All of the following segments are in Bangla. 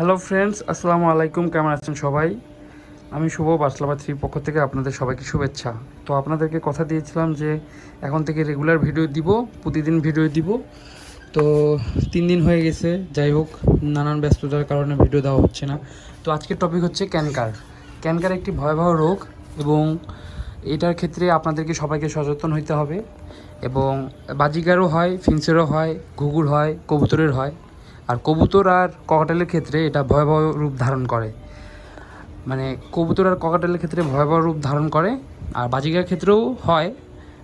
হ্যালো ফ্রেন্ডস আসসালামু আলাইকুম, কেমন আছেন সবাই? আমি শুভ বাসলাবা পক্ষ থেকে আপনাদের সবাইকে শুভেচ্ছা। তো আপনাদেরকে কথা দিয়েছিলাম যে, এখন থেকে রেগুলার ভিডিও দিব, প্রতিদিন ভিডিও দিব। তো তিন দিন হয়ে গেছে, যাই হোক, নানান ব্যস্ততার কারণে ভিডিও দেওয়া হচ্ছে না। তো আজকের টপিক হচ্ছে ক্যানকার। ক্যানকার একটি ভয়াবহ রোগ এবং এটার ক্ষেত্রে আপনাদেরকে সবাইকে সচেতন হইতে হবে এবং বাজিকারও হয়, ফিন্সেরও হয়, ঘুঘুর হয়, কবুতরের হয়। আর কবুতর আর ককাটেলের ক্ষেত্রে এটা ভয়াবহ রূপ ধারণ করে। মানে কবুতর আর ককাটেলের ক্ষেত্রে ভয়াবহ রূপ ধারণ করে আর বাজিকার ক্ষেত্রেও হয়।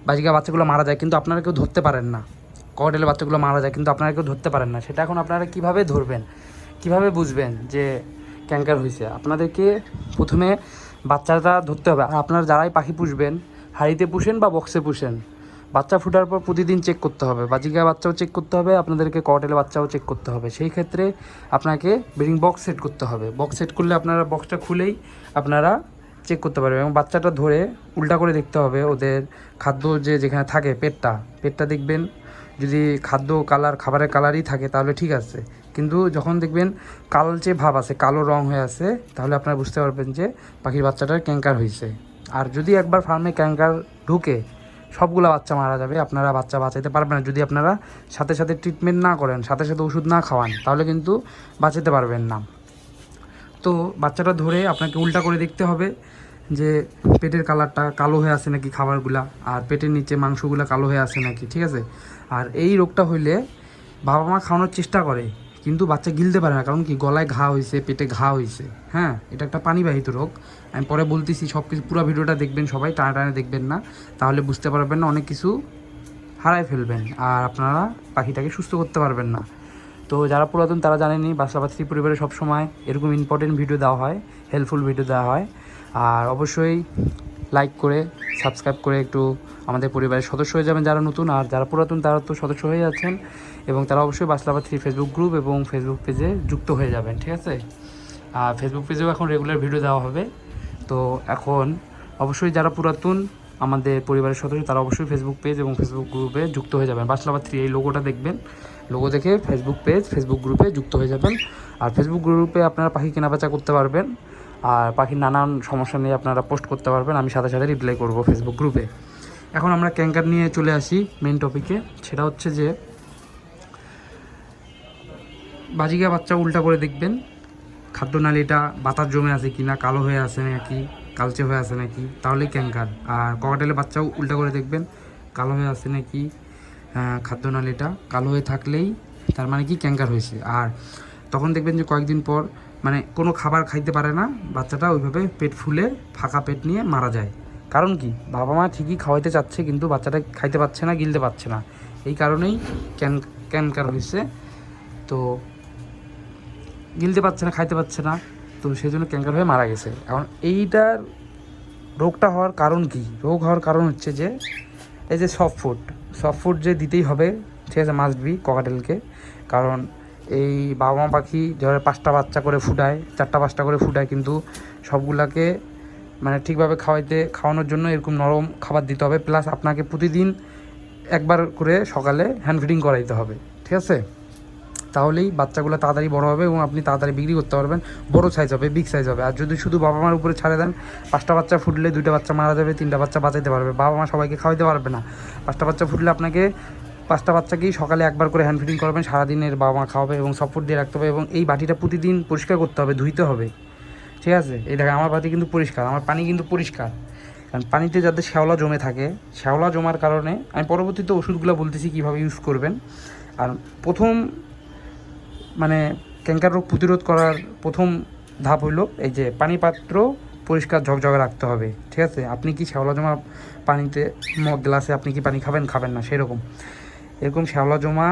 বাজিকার বাচ্চাগুলো মারা যায় কিন্তু আপনারা কেউ ধরতে পারেন না। ককাটেলের বাচ্চাগুলো মারা যায় কিন্তু আপনারা কেউ ধরতে পারেন না। সেটা এখন আপনারা কীভাবে ধরবেন? কীভাবে বুঝবেন যে ক্যাঙ্কার হয়েছে আপনাদেরকে প্রথমে বাচ্চাটা ধরতে হবে। আর আপনারা যারাই পাখি পুষবেন, হাড়িতে পুষেন বা বক্সে পুষেন বাচ্চা ফোটার পর প্রতিদিন চেক করতে হবে। বাজিকা বাচ্চাও চেক করতে হবে, আপনাদেরকে কটেলের বাচ্চাও চেক করতে হবে। সেই ক্ষেত্রে আপনাকে ব্রিডিং বক্স সেট করতে হবে। বক্স সেট করলে আপনারা বক্সটা খুলেই আপনারা চেক করতে পারবেন এবং বাচ্চাটা ধরে উল্টা করে দেখতে হবে ওদের খাদ্য যে যেখানে থাকে পেটটা। পেটটা দেখবেন যদি খাদ্য কালার খাবারের কালারই থাকে তাহলে ঠিক আছে। কিন্তু যখন দেখবেন কালচে ভাব আছে, কালো রং হয়ে আছে, তাহলে আপনারা বুঝতে পারবেন যে পাখির বাচ্চাটার ক্যাঙ্কার হয়েছে আর যদি একবার ফার্মে ক্যাঙ্কার ঢুকে সবগুলো বাচ্চা মারা যাবে, আপনারা বাচ্চা বাঁচাইতে পারবেন না। যদি আপনারা সাথে সাথে ট্রিটমেন্ট না করেন, সাথে সাথে ওষুধ না খাওয়ান, তাহলে কিন্তু বাঁচাতে পারবেন না। তো বাচ্চাটা ধরে আপনাকে উল্টা করে দেখতে হবে যে পেটের কালারটা কালো হয়ে আছে নাকি খাবারগুলা, আর পেটের নিচে মাংসগুলা কালো হয়ে আছে নাকি, ঠিক আছে? আর এই রোগটা হইলে বাবা মা খাওয়ানোর চেষ্টা করে। কিন্তু বাচ্চা গিলতে পারে না, কারণ কি গলায় ঘা হয়েছে পেটে ঘা হয়েছে হ্যাঁ? এটা একটা পানিবাহিত রোগ। আমি পরে বলতেছি সব কিছু পুরো ভিডিওটা দেখবেন সবাই টানা টানে দেখবেন না। তাহলে বুঝতে পারবেন না, অনেক কিছু হারায় ফেলবেন, আর আপনারা পাখিটাকে সুস্থ করতে পারবেন না। তো যারা পুরাতন, তারা জানেনি বাসলাবাসী পরিবারে সবসময় এরকম ইম্পর্টেন্ট ভিডিও দেওয়া হয় হেল্পফুল ভিডিও দেওয়া হয়। আর অবশ্যই লাইক করে সাবস্ক্রাইব করে একটু আমাদের পরিবারের সদস্য হয়ে যাবেন যারা নতুন, আর যারা পুরাতন, তারা তো সদস্য হয়ে যাচ্ছেন। এবং তারা অবশ্যই বাসলাবা থ্রি ফেসবুক গ্রুপ এবং ফেসবুক পেজে যুক্ত হয়ে যাবেন, ঠিক আছে? আর ফেসবুক পেজেও এখন রেগুলার ভিডিও দেওয়া হবে। তো এখন অবশ্যই যারা পুরাতন আমাদের পরিবারের সদস্য, তারা অবশ্যই ফেসবুক পেজ এবং ফেসবুক গ্রুপে যুক্ত হয়ে যাবেন। বাসলাবা থ্রি, এই লোগোটা দেখবেন। লোগো দেখে ফেসবুক পেজ, ফেসবুক গ্রুপে যুক্ত হয়ে যাবেন। আর ফেসবুক গ্রুপে আপনারা পাখি কেনাবেচা করতে পারবেন। আর পাখির নানান সমস্যা নিয়ে আপনারা পোস্ট করতে পারবেন। আমি সাথে সাথে রিপ্লাই করব ফেসবুক গ্রুপে। এখন আমরা ক্যাঙ্কার নিয়ে চলে আসি মেন টপিকে সেটা হচ্ছে যে বাজিকা বাচ্চা উল্টা করে দেখবেন। খাদ্যনালীটা বাতাস জমে আছে কি না কালো হয়ে আছে নাকি, কালচে হয়ে আছে নাকি তাহলেই ক্যাঙ্কার আর ককাটেলের বাচ্চাও উল্টা করে দেখবেন, কালো হয়ে আছে নাকি খাদ্যনালীটা কালো হয়ে থাকলেই তার মানে কি ক্যাঙ্কার হয়েছে। আর তখন দেখবেন যে কয়েকদিন পর মানে কোনো খাবার খাইতে পারে না, বাচ্চাটা ওইভাবে পেট ফুলে ফাঁকা পেট নিয়ে মারা যায়। কারণ কি? বাবা মা ঠিকই খাওয়াইতে চাচ্ছে কিন্তু বাচ্চাটা খাইতে পারছে না, গিলতে পারছে না। এই কারণেই ক্যান ক্যানকার হয়েছে। তো গিলতে পারছে না, খাইতে পারছে না। তো সেই জন্য ক্যাঙ্কার হয়ে মারা গেছে। এখন এইটার রোগটা হওয়ার কারণ কি? রোগ হওয়ার কারণ হচ্ছে যে, এই যে সফট ফুড সফট ফুড যে দিতেই হবে, ঠিক আছে মাস্ট বি ককাটেলকে কারণ এই বাবা মা পাখি ধরে পাঁচটা বাচ্চা করে ফুটায়, চারটা পাঁচটা করে ফুটায়, কিন্তু সবগুলাকে মানে ঠিকভাবে খাওয়াইতে, খাওয়ানোর জন্য এরকম নরম খাবার দিতে হবে। প্লাস আপনাকে প্রতিদিন একবার করে সকালে হ্যান্ড ফিডিং করাইতে হবে, ঠিক আছে? তাহলেই বাচ্চাগুলো তাড়াতাড়ি বড় হবে এবং আপনি তাড়াতাড়ি বিক্রি করতে পারবেন। বড় সাইজ হবে বিগ সাইজ হবে। আর যদি শুধু বাবা মার উপরে ছাড়ে দেন, পাঁচটা বাচ্চা ফুটলে দুইটা বাচ্চা মারা যাবে, তিনটা বাচ্চা বাঁচাইতে পারবে। বাবা মা সবাইকে খাওয়াইতে পারবে না। পাঁচটা বাচ্চা ফুটলে আপনাকে পাঁচটা বাচ্চাকেই সকালে একবার করে হ্যান্ড ফিডিং করবেন, সারাদিনের বাবা মা খাওয়াবে এবং ফুড দিয়ে রাখতে হবে এবং এই বাটিটা প্রতিদিন পরিষ্কার করতে হবে, ধুইতে হবে। ঠিক আছে? এই দেখেন, আমার বাটি কিন্তু পরিষ্কার, আমার পানি কিন্তু পরিষ্কার। কারণ পানিতে যাতে শ্যাওলা জমে থাকে, শ্যাওলা জমার কারণে আমি পরবর্তীতে ওষুধগুলো বলতেছি কীভাবে ইউজ করবেন। আর প্রথম মানে ক্যাঙ্কার রোগ প্রতিরোধ করার প্রথম ধাপ হইল এই যে পানি পাত্র পরিষ্কার ঝকঝকে রাখতে হবে, ঠিক আছে? আপনি কি শ্যাওলা জমা পানিতে গ্লাসে আপনি কি পানি খাবেন? খাবেন না, সেরকম। এরকম শ্যাওলা জমা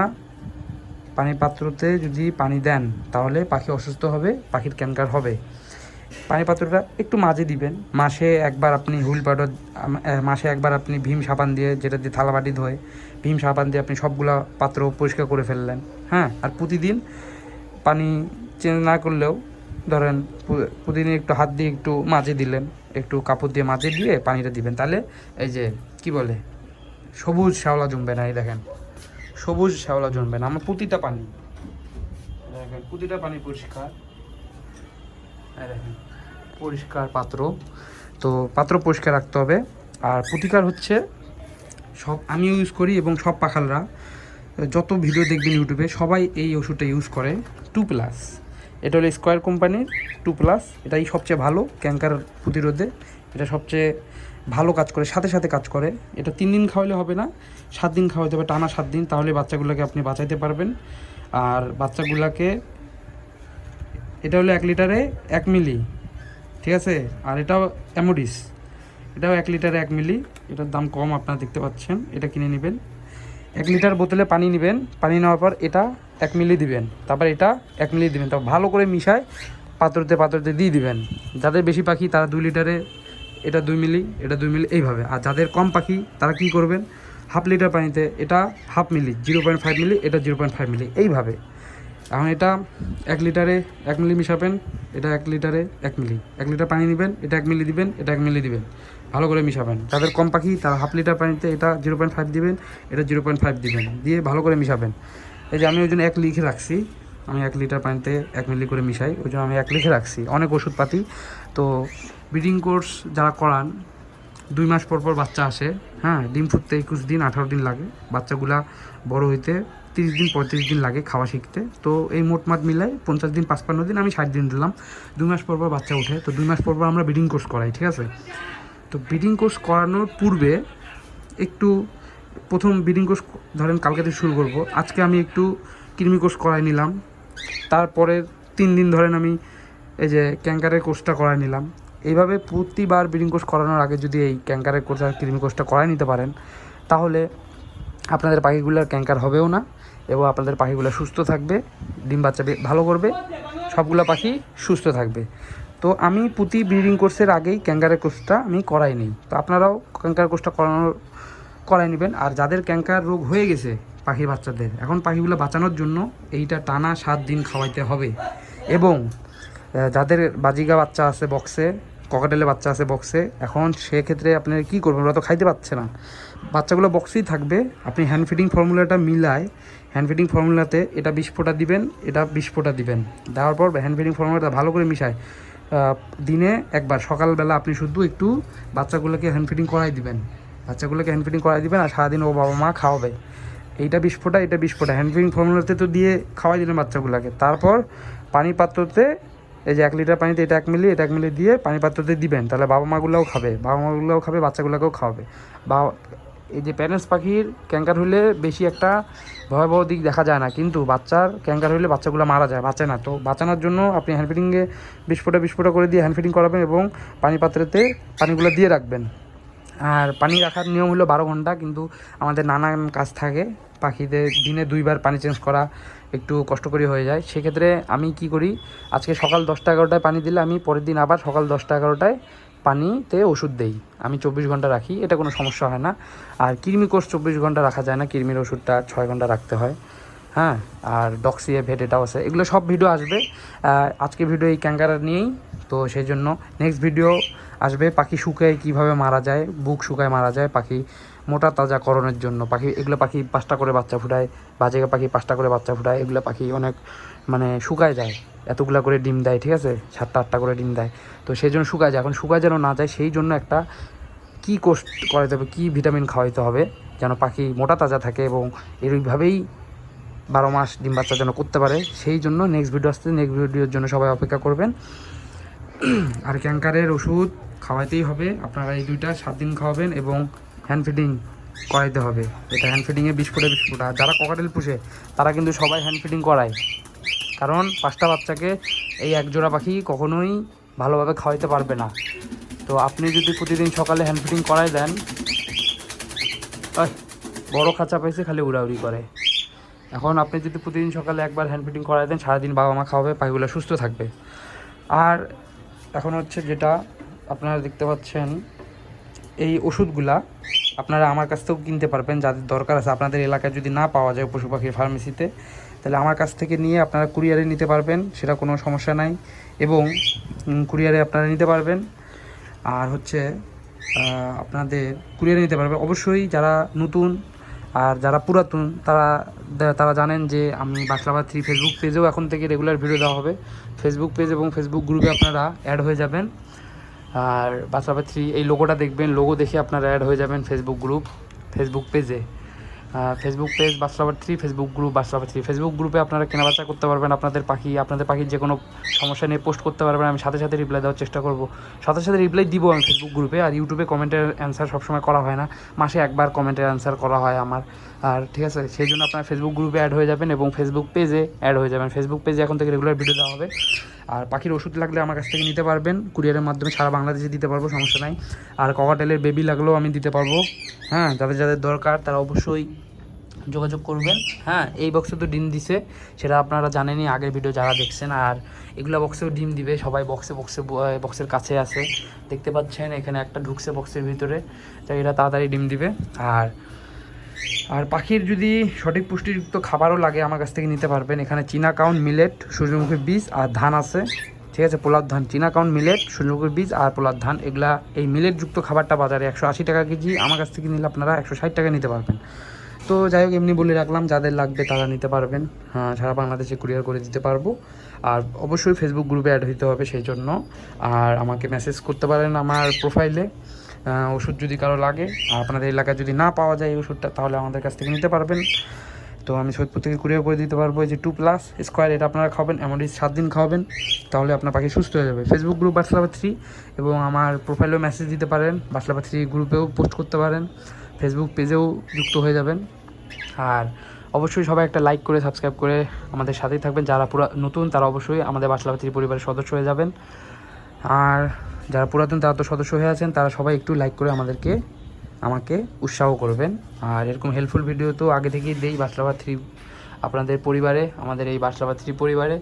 পানির পাত্রতে যদি পানি দেন, তাহলে পাখি অসুস্থ হবে, পাখির ক্যান্সার হবে। পানি পাত্রটা একটু মাঝে দিবেন। মাসে একবার আপনি হুইল পাউডার মাসে একবার আপনি ভীম সাবান দিয়ে যেটা দিয়ে থালা বাটি ধোয়, ভীম সাবান দিয়ে আপনি সবগুলা পাত্র পরিষ্কার করে ফেললেন হ্যাঁ? আর প্রতিদিন পানি চেঞ্জ না করলেও ধরেন পু- প্রতিদিন একটু হাত দিয়ে একটু মাঝে দিলেন একটু কাপড় দিয়ে মাঝে দিয়ে পানিটা দিবেন। তাহলে এই যে কি বলে? সবুজ শ্যাওলা জমবে না এই দেখেন। সবুজ শ্যাওলা জমবে না আমার প্রতিটা পানি। দেখেন প্রতিটা পানি পরিষ্কার। দেখেন, পরিষ্কার পাত্র। তো পাত্র পরিষ্কার রাখতে হবে। আর প্রতিকার হচ্ছে সব আমিও ইউজ করি এবং সব পাখালরা যত ভিডিও দেখবেন ইউটিউবে সবাই এই ওষুধটা ইউজ করে। টু প্লাস এটা হলো স্কোয়ার কোম্পানির টু প্লাস এটাই সবচেয়ে ভালো ক্যাঙ্কার প্রতিরোধে। এটা সবচেয়ে ভালো কাজ করে, সাথে সাথে কাজ করে। এটা তিন দিন খাওয়ালে হবে না, সাত দিন খাওয়াতে হবে, টানা সাত দিন, তাহলে বাচ্চাগুলোকে আপনি বাঁচাইতে পারবেন। আর বাচ্চাগুলোকে, এটা হলো এক লিটারে এক মিলি, ঠিক আছে? আর এটাও অ্যামোডিস এটাও এক লিটারে এক মিলি। এটার দাম কম, আপনারা দেখতে পাচ্ছেন। এটা কিনে নেবেন। এক লিটার বোতলে পানি নেবেন। পানি নেওয়ার পর এটা এক মিলি দিবেন। তারপর এটা এক মিলি দিবেন। তারপর ভালো করে মিশায় পাত্রতে পাত্রতে দিয়ে দিবেন। যাদের বেশি পাখি তারা দুই লিটারে এটা দুই মিলি, এটা দুই মিলি, এইভাবে। আর যাদের কম পাখি তারা কি করবেন? হাফ লিটার পানিতে এটা half milli, zero point five milli, এটা জিরো পয়েন্ট ফাইভ মিলি, এইভাবে। এখন এটা এক লিটারে এক মিলি মিশাবেন, এটা এক লিটারে এক মিলি। এক লিটার পানি নেবেন এটা এক মিলি দিবেন, এটা এক মিলি দিবেন। ভালো করে মিশাবেন। তাদের কম পাখি, তারা হাফ লিটার পানিতে এটা জিরো পয়েন্ট ফাইভ দিবেন, এটা জিরো পয়েন্ট ফাইভ দিবেন। দিয়ে ভালো করে মিশাবেন। এই যে আমি ওই জন্য এক লিখে রাখছি। আমি এক লিটার পানিতে এক মিলি করে মিশাই, ওই জন্য আমি এক লিখে রাখছি। অনেক ওষুধপাতি। তো ব্রিডিং কোর্স যারা করান, দুই মাস পর পর বাচ্চা আসে। হ্যাঁ ডিম ফুটতে একুশ দিন, আঠারো দিন লাগে। বাচ্চাগুলা বড় হইতে তিরিশ দিন, পঁয়ত্রিশ দিন লাগে খাওয়া শিখতে। তো এই মোটমাট মিলাই পঞ্চাশ দিন, পাঁচপান্ন দিন আমি ষাট দিন দিলাম। দুই মাস পর পর বাচ্চা ওঠে। তো দুই মাস পর পর আমরা ব্রিডিং কোর্স করাই, ঠিক আছে? তো ব্রিডিং কোর্স করানোর পূর্বে একটু প্রথম ব্রিডিং কোর্স ধরেন কালকে থেকে শুরু করব। আজকে আমি একটু কৃমি কোর্স করাই নিলাম। তারপরে তিন দিন ধরেন আমি এই যে ক্যাঙ্কারের কোর্সটা করাই নিলাম। এইভাবে প্রতিবার ব্রিডিং কোর্স করানোর আগে যদি এই ক্যাঙ্কারের কোর্স আর কৃমি কোর্সটা করাই নিতে পারেন, তাহলে আপনাদের পাখিগুলোর ক্যাঙ্কার হবেও না এবং আপনাদের পাখিগুলো সুস্থ থাকবে, ডিম বাচ্চা ভালো করবে, সবগুলো পাখি সুস্থ থাকবে। তো আমি প্রতি ব্রিডিং কোর্সের আগেই ক্যাঙ্কারের কোর্সটা আমি করাই নিই। তো আপনারাও ক্যাঙ্কার কোর্সটা করানোর করাই নেবেন। আর যাদের ক্যাঙ্কার রোগ হয়ে গেছে পাখির বাচ্চাদের, এখন পাখিগুলো বাঁচানোর জন্য এইটা টানা সাত দিন খাওয়াইতে হবে। এবং যাদের বাজিগা বাচ্চা আছে বক্সে ককাটেলে বাচ্চা আছে বক্সে এখন সেক্ষেত্রে আপনি কি করবেন? ওরা তো খাইতে পাচ্ছে না। বাচ্চাগুলো বক্সেই থাকবে, আপনি হ্যান্ড ফিডিং ফর্মুলাটা মিলায় হ্যান্ড ফিডিং ফর্মুলাতে এটা বিশ ফোঁটা দিবেন, এটা বিশ ফোঁটা দিবেন। দেওয়ার পর হ্যান্ড ফিডিং ফর্মুলাটা ভালো করে মিশায়। দিনে একবার, সকালবেলা আপনি শুধু একটু বাচ্চাগুলোকে হ্যান্ড ফিডিং করাই দিবেন। বাচ্চাগুলোকে হ্যান্ড ফিডিং করাই দিবেন আর সারাদিন ও বাবা মা খাওয়াবে। এইটা বিশ ফোঁটা, এটা বিশ ফোঁটা। হ্যান্ড ফিডিং ফর্মুলাতে তো দিয়ে খাওয়াই দিলেন বাচ্চাগুলোকে। তারপর পানি পাত্রতে এই যে এক লিটার পানিতে এটা এক মিলি, এটা এক মিলি দিয়ে পানি পাত্রতে দিবেন। তাহলে বাবা মাগুলোও খাবে। বাবা মাগুলোও খাবে, বাচ্চাগুলোকেও খাওয়াবে। বা এই যে প্যারেন্টস পাখির ক্যাঙ্কার হলে বেশি একটা ভয়াবহ দিক দেখা যায় না। কিন্তু বাচ্চার ক্যাঙ্কার হলে বাচ্চাগুলো মারা যায়, বাঁচে না। তো বাঁচানোর জন্য আপনি হ্যান্ড ফিডিংয়ে বিশ ফোঁটা করে দিয়ে হ্যান্ড ফিডিং করাবেন এবং পানি পাত্রেতে পানিগুলো দিয়ে রাখবেন। আর পানি রাখার নিয়ম হলো বারো ঘণ্টা, কিন্তু আমাদের নানান কাজ থাকে। পাখিদের দিনে দুইবার পানি চেঞ্জ করা একটু কষ্টকরী হয়ে যায়। সেক্ষেত্রে আমি কি করি, আজকে সকাল দশটা এগারোটায় পানি দিলে আমি পরের দিন আবার সকাল দশটা এগারোটায় পানিতে ওষুধ দেই। আমি চব্বিশ ঘণ্টা রাখি, এটা কোনো সমস্যা হয় না। আর কৃমি কোর্স চব্বিশ ঘণ্টা রাখা যায় না, কৃমির ওষুধটা ছয় ঘণ্টা রাখতে হয়। হ্যাঁ আর ডক্সিয়ে, ভেট এটাও আছে। এগুলো সব ভিডিও আসবে। আজকে ভিডিও এই ক্যাঙ্কার নিয়েই। তো সেই জন্য নেক্সট ভিডিও আসবে, পাখি শুকায় কীভাবে মারা যায়, বুক শুকায় মারা যায়, পাখি মোটা তাজাকরণের জন্য। পাখি, এগুলো পাখি পাঁচটা করে বাচ্চা ফুটায় বাজেগা পাখি পাঁচটা করে বাচ্চা ফুটায়, এগুলো পাখি অনেক মানে শুকায় যায়। এতগুলো করে ডিম দেয়, ঠিক আছে? সাতটা, আটটা করে ডিম দেয়। তো সেই জন্য শুকায় যায়। এখন শুকায় যেন না যায়, সেই জন্য একটা কী কোর্স করাতে হবে, কী ভিটামিন খাওয়াইতে হবে, যেন পাখি মোটা তাজা থাকে এবং এইভাবেই বারো মাস ডিম বাচ্চা যেন করতে পারে। সেই জন্য নেক্সট ভিডিও আসতে নেক্সট ভিডিওর জন্য সবাই অপেক্ষা করবেন। আর ক্যাঙ্কারের ওষুধ খাওয়াইতেই হবে। আপনারা এই দুইটা সাত দিন খাওয়াবেন এবং হ্যান্ড ফিডিং করাইতে হবে। এটা হ্যান্ড ফিডিংয়ে ফুটে বিশ ফুটা যারা ককাটেল পুষে, তারা কিন্তু সবাই হ্যান্ড ফিডিং করায়। কারণ পাঁচটা বাচ্চাকে এই এক জোড়া পাখি কখনোই ভালোভাবে খাওয়াইতে পারবে না। তো আপনি যদি প্রতিদিন সকালে হ্যান্ড ফিডিং করাই দেন বড় খাঁচা পাইছে, খালি উড়াউড়ি করে। এখন আপনি যদি প্রতিদিন সকালে একবার হ্যান্ড ফিডিং করাই দেন, সারাদিন বাবা মা খাওয়াবে, পাখিগুলো সুস্থ থাকবে। আর এখন হচ্ছে যেটা আপনারা দেখতে পাচ্ছেন এই ওষুধগুলা আপনারা আমার কাছ থেকেও কিনতে পারবেন যাদের দরকার আছে। আপনাদের এলাকায় যদি না পাওয়া যায় পশু পাখির ফার্মেসিতে, তাহলে আমার কাছ থেকে নিয়ে আপনারা কুরিয়ারে নিতে পারবেন, সেটা কোনো সমস্যা নাই। এবং কুরিয়ারে আপনারা নিতে পারবেন। আর হচ্ছে আপনাদের কুরিয়ারে নিতে পারবেন। অবশ্যই যারা নতুন আর যারা পুরাতন, তারা তারা জানেন যে আমি বাসলাবাদ থ্রি ফেসবুক পেজেও এখন থেকে রেগুলার ভিডিও দেওয়া হবে। ফেসবুক পেজ এবং ফেসবুক গ্রুপে আপনারা অ্যাড হয়ে যাবেন। আর বাসলাবাদ থ্রি এই লোগোটা দেখবেন লোগো দেখে আপনারা অ্যাড হয়ে যাবেন ফেসবুক গ্রুপ ফেসবুক পেজে ফেসবুক পেজ বাসলাবাদ থ্রি ফেসবুক গ্রুপ বাসলাবাদ থ্রি ফেসবুক গ্রুপে আপনারা কেনাবেচা করতে পারবেন আপনাদের পাখি, আপনাদের পাখির যে কোনো সমস্যা নিয়ে পোস্ট করতে পারবেন, আমি সাথে সাথে রিপ্লাই দেওয়ার চেষ্টা করব। সাথে সাথে রিপ্লাই দিব আমি ফেসবুক গ্রুপে আর ইউটিউবে কমেন্টের অ্যান্সার সবসময় করা হয় না। মাসে একবার কমেন্টের অ্যান্সার করা হয় আমার। আর ঠিক আছে, সেই জন্য আপনার ফেসবুক গ্রুপে অ্যাড হয়ে যাবেন এবং ফেসবুক পেজে অ্যাড হয়ে যাবেন। ফেসবুক পেজে এখন থেকে রেগুলার ভিডিও দেওয়া হবে। আর পাখির ওষুধ লাগলে আমার কাছ থেকে নিতে পারবেন। কুরিয়ারের মাধ্যমে সারা বাংলাদেশে দিতে পারব, সমস্যা নাই। আর ককাটেলের বেবি লাগলেও আমি দিতে পারব। হ্যাঁ যাদের যাদের দরকার তারা অবশ্যই যোগাযোগ করবেন। হ্যাঁ এই বক্সে তো ডিম দিছে, সেটা আপনারা জানেনই, আগের ভিডিও যারা দেখছেন। আর এগুলো বক্সেও ডিম দিবে, সবাই বক্সে বক্সে বক্সের কাছে আছে। দেখতে পাচ্ছেন, এখানে একটা ঢুকছে বক্সের ভিতরে। তো এরা তাড়াতাড়ি ডিম দিবে। আর আর পাখির যদি সঠিক পুষ্টিযুক্ত খাবারও লাগে আমার কাছ থেকে নিতে পারবেন। এখানে চীনা কাউন, মিলেট, সূর্যমুখী বীজ আর ধান আছে। ঠিক আছে, পোলার ধান, চীনা কাউন, মিলেট, সূর্যমুখী বীজ আর পোলার ধান। এগুলা এই মিলেটযুক্ত খাবারটা বাজারে একশো আশি টাকা কেজি, আমার কাছ থেকে নিলে আপনারা একশো ষাট টাকা নিতে পারবেন। তো যাই হোক, এমনি বলে রাখলাম, যাদের লাগবে তারা নিতে পারবেন। হ্যাঁ সারা বাংলাদেশে কুরিয়ার করে দিতে পারব। আর অবশ্যই ফেসবুক গ্রুপে অ্যাড হইতে হবে, সেই জন্য। আর আমাকে মেসেজ করতে পারেন আমার প্রোফাইলে ওষুধ যদি কারও লাগে, আর আপনাদের এলাকায় যদি না পাওয়া যায় এই ওষুধটা, তাহলে আমাদের কাছ থেকে নিতে পারবেন। তো আমি সৈয়দপুর থেকে কুরিয়ার করে দিতে পারব যে টু প্লাস স্কোয়ার, এটা আপনারা খাবেন, এমনই সাত দিন খাওয়াবেন, তাহলে আপনার পাখি সুস্থ হয়ে যাবে। ফেসবুক গ্রুপ বাসলাবা থ্রি এবং আমার প্রোফাইলেও মেসেজ দিতে পারেন বাসলাবা থ্রি গ্রুপেও পোস্ট করতে পারেন ফেসবুক পেজেও যুক্ত হয়ে যাবেন। আর অবশ্যই সবাই একটা লাইক করে সাবস্ক্রাইব করে আমাদের সাথেই থাকবেন। যারা পুরো নতুন, তারা অবশ্যই আমাদের বাসলাবা থ্রি পরিবারের সদস্য হয়ে যাবেন। আর যারা পুরাতন তারা তো সদস্য হয়ে আছেন, তারা সবাই একটু লাইক করে আমাদেরকে, আমাকে উৎসাহ করবেন। আর এরকম হেল্পফুল ভিডিও তো আগে থেকেই দেই বাসলাবা থ্রি আপনাদের পরিবারে, আমাদের এই বাসলাবা থ্রি পরিবারে।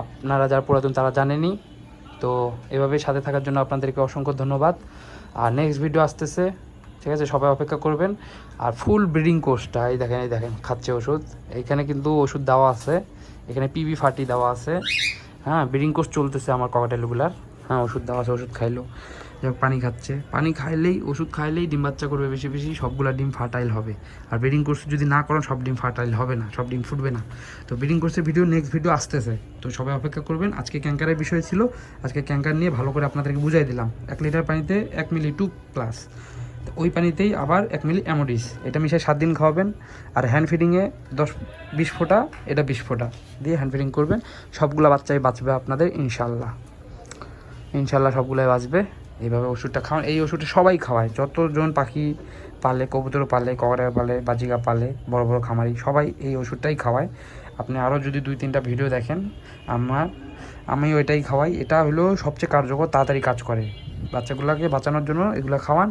আপনারা যারা পুরাতন তারা জানেনই। তো এভাবে সাথে থাকার জন্য আপনাদেরকে অসংখ্য ধন্যবাদ। আর নেক্সট ভিডিও আসতেছে, ঠিক আছে, সবাই অপেক্ষা করবেন। আর ফুল ব্রিডিং কোর্সটা এই দেখেন এই দেখেন, খাচ্ছে ওষুধ। এইখানে কিন্তু ওষুধ দেওয়া আছে, এখানে পিবি ফাটি দেওয়া আছে। হ্যাঁ ব্রিডিং কোর্স চলতেছে আমার ককাটেলগুলার হ্যাঁ ওষুধ দেওয়া আছে, ওষুধ খাইলো। যাক পানি খাচ্ছে। পানি খাইলেই, ওষুধ খাইলেই ডিম বাচ্চা করবে বেশি বেশি, সবগুলা ডিম ফার্টাইল হবে। আর ব্রিডিং কোর্স যদি না করেন সব ডিম ফার্টাইল হবে না, সব ডিম ফুটবে না। তো ব্রিডিং কোর্সের ভিডিও নেক্সট ভিডিও আসতেছে। তো সবাই অপেক্ষা করবেন। আজকে ক্যাঙ্কারের বিষয় ছিল। আজকে ক্যাঙ্কার নিয়ে ভালো করে আপনাদেরকে বুঝাই দিলাম। এক লিটার পানিতে এক মিলি টু প্লাস ওই পানিতেই আবার এক মিলি অ্যামোডিস এটা মিশিয়ে সাত দিন খাওয়াবেন। আর হ্যান্ড ফিডিংয়ে দশ, বিশ ফোঁটা, এটা বিশ ফোঁটা। দিয়ে হ্যান্ড ফিডিং করবেন। সবগুলো বাচ্চাই বাঁচবে আপনাদের ইনশাল্লাহ ইনশাল্লাহ সবগুলোই বাঁচবে। এইভাবে ওষুধটা খাওয়ান এই ওষুধটা সবাই খাওয়ায়। যতজন পাখি পালে, কবুতর পালে ককরা পালে বাজিকা পালে, বড় বড় খামারি, সবাই এই ওষুধটাই খাওয়ায়। আপনি আরও যদি দুই তিনটা ভিডিও দেখেন, আমার আমি ওইটাই খাওয়াই। এটা হলো সবচেয়ে কার্যকর, তাড়াতাড়ি কাজ করে। বাচ্চাগুলোকে বাঁচানোর জন্য এগুলো খাওয়ান।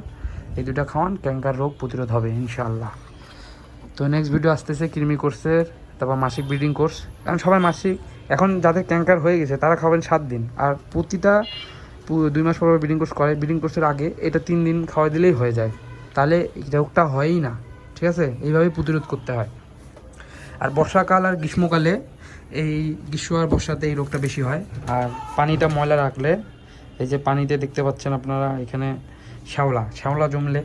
এই দুটা খাওয়ান। ক্যাঙ্কার রোগ প্রতিরোধ হবে, ইনশাআল্লাহ। তো নেক্সট ভিডিও আসতেছে কৃমি কোর্সের তারপর মাসিক ব্রিডিং কোর্স কারণ সবাই মাসিক এখন যাদের ক্যাঙ্কার হয়ে গেছে, তারা খাবেন সাত দিন। আর প্রতিটা দুই মাস পর ব্রিডিং কোর্স করে। ব্রিডিং কোর্সের আগে এটা তিন দিন খাওয়া দিলেই হয়ে যায়। তাহলে রোগটা হয়ই না, ঠিক আছে? এইভাবেই প্রতিরোধ করতে হয়। আর বর্ষাকাল আর গ্রীষ্মকালে এই গ্রীষ্ম আর বর্ষাতে এই রোগটা বেশি হয়। আর পানিটা ময়লা রাখলে, এই যে পানিতে দেখতে পাচ্ছেন আপনারা এখানে শ্যাওলা শ্যাওলা জমলে।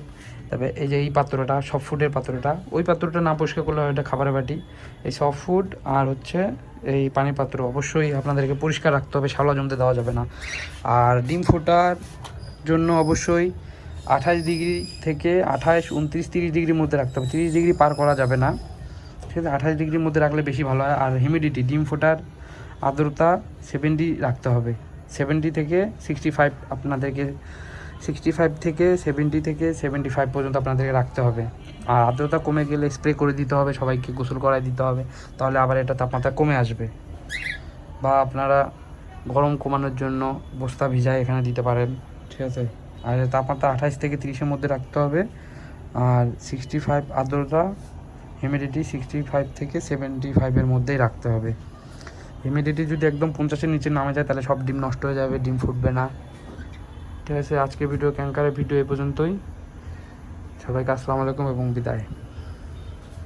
তবে এই যে এই পাত্রটা সফট ফুডের পাত্রটা, ওই পাত্রটা না পরিষ্কার করলে হয় এটা খাবারের বাটি। এই সফট ফুড আর হচ্ছে এই পানির পাত্র অবশ্যই আপনাদেরকে পরিষ্কার রাখতে হবে, শ্যাওলা জমতে দেওয়া যাবে না। আর ডিম ফোটার জন্য অবশ্যই আঠাশ ডিগ্রি থেকে আঠাশ, উনত্রিশ, তিরিশ ডিগ্রির মধ্যে রাখতে হবে। তিরিশ ডিগ্রি পার করা যাবে না। ঠিক আছে, আঠাশ ডিগ্রির মধ্যে রাখলে বেশি ভালো হয়। আর হিউমিডিটি ডিম ফোটার আর্দ্রতা সেভেন্টি রাখতে হবে। সেভেন্টি থেকে সিক্সটি ফাইভ আপনাদেরকে সিক্সটি ফাইভ থেকে সেভেন্টি থেকে সেভেন্টি ফাইভ পর্যন্ত আপনাদেরকে রাখতে হবে। আর আর্দ্রতা কমে গেলে স্প্রে করে দিতে হবে, সবাইকে গোসল করায় দিতে হবে, তাহলে আবার এটা তাপমাত্রা কমে আসবে। বা আপনারা গরম কমানোর জন্য বস্তা ভিজায় এখানে দিতে পারেন, ঠিক আছে? আর তাপমাত্রা আঠাশ থেকে তিরিশের মধ্যে রাখতে হবে। আর সিক্সটি ফাইভ আর্দ্রতা হিউমিডিটি সিক্সটি ফাইভ থেকে সেভেন্টি ফাইভের মধ্যেই রাখতে হবে। হিউমিডিটি যদি একদম পঞ্চাশের নিচে নামে যায়, তাহলে সব ডিম নষ্ট হয়ে যাবে, ডিম ফুটবে না। ঠিক আছে আজকে ভিডিও ক্যাঙ্কারের ভিডিও এ পর্যন্তই। সবাইকে আসসালামু আলাইকুম এবং বিদায়।